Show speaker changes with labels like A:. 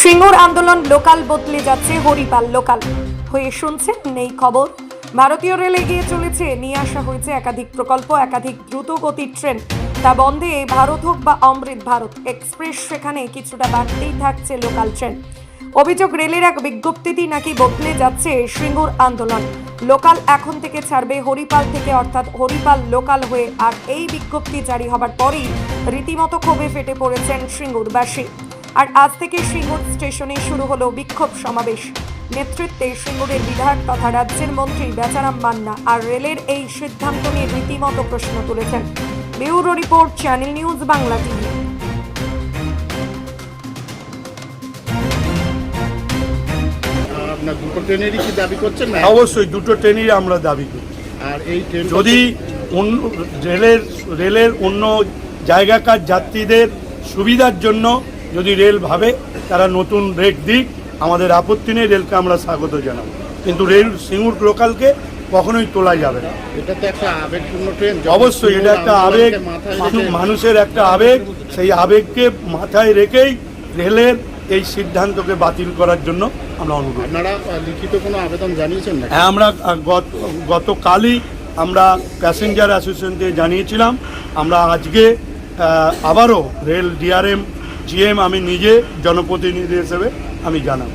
A: সিঙ্গুর আন্দোলন লোকাল বদলে যাচ্ছে, হরিপাল লোকাল। হয়ে শুনছেন নেই খবর। ভারতীয় রেলে এগিয়ে চলেছে, নিয়ে আসা হয়েছে একাধিক প্রকল্প, একাধিক দ্রুত গতির ট্রেন। তা বন্ধে ভারত হোক বা অমৃত ভারত, এক্সপ্রেস সেখানে কিছুটা বাড়তেই থাকছে লোকাল ট্রেন। অভিযোগ, রেলের এক বিজ্ঞপ্তিতেই নাকি বদলে যাচ্ছে সিঙ্গুর আন্দোলন। লোকাল এখন থেকে ছাড়বে হরিপাল থেকে, অর্থাৎ হরিপাল লোকাল হয়ে আর এই বিজ্ঞপ্তি জারি হবার পরেই রীতিমতো ক্ষোভে ফেটে পড়েছেন সিঙ্গুরবাসী। আর আজ থেকে সিঙ্গুর স্টেশনে শুরু হলো বিক্ষোভ সমাবেশ। নেতৃত্বে সিঙ্গুরের বিধায়ক তথা রাজ্যের মন্ত্রী বেচারাম মান্না আর রেলের এই সিদ্ধান্ত নিয়ে রীতিমতো প্রশ্ন তুলেছেন। Bureau report channel news Bangla TV.
B: আপনার দুটো ট্রেনেরই কি দাবি করছেন না
C: অবশ্যই দুটো ট্রেনই আমরা দাবি করি।
B: আর এই ট্রেন
C: যদি অন্য রেলের রেলের অন্য জায়গাকার যাত্রীদের সুবিধার জন্য যদি রেল ভাবে তারা নতুন রেট দিক আমাদের আপত্তি নেই রেলকে আমরা স্বাগত জানাব। কিন্তু রেল সিঙ্গুর লোকালকে কখনোই তোলা যাবে না।
B: এটা তো একটা আবেগপূর্ণ ট্রেন
C: অবশ্যই এটা একটা আবেগ মানু- মানুষের একটা আবেগ সেই আবেগকে মাথায় রেখেই রেলের এই সিদ্ধান্তকে বাতিল করার জন্য আমরা অনুরোধ
B: আপনারা লিখিত কোনো আবেদন জানিয়েছেন না
C: হ্যাঁ আমরা গত গতকালই আমরা প্যাসেঞ্জার অ্যাসোসিয়েশনকে জানিয়েছিলাম। আমরা আজকে আবারও রেল ডিআরএম জিএম আমি নিজে জনপ্রতিনিধি হিসেবে আমি জানাব।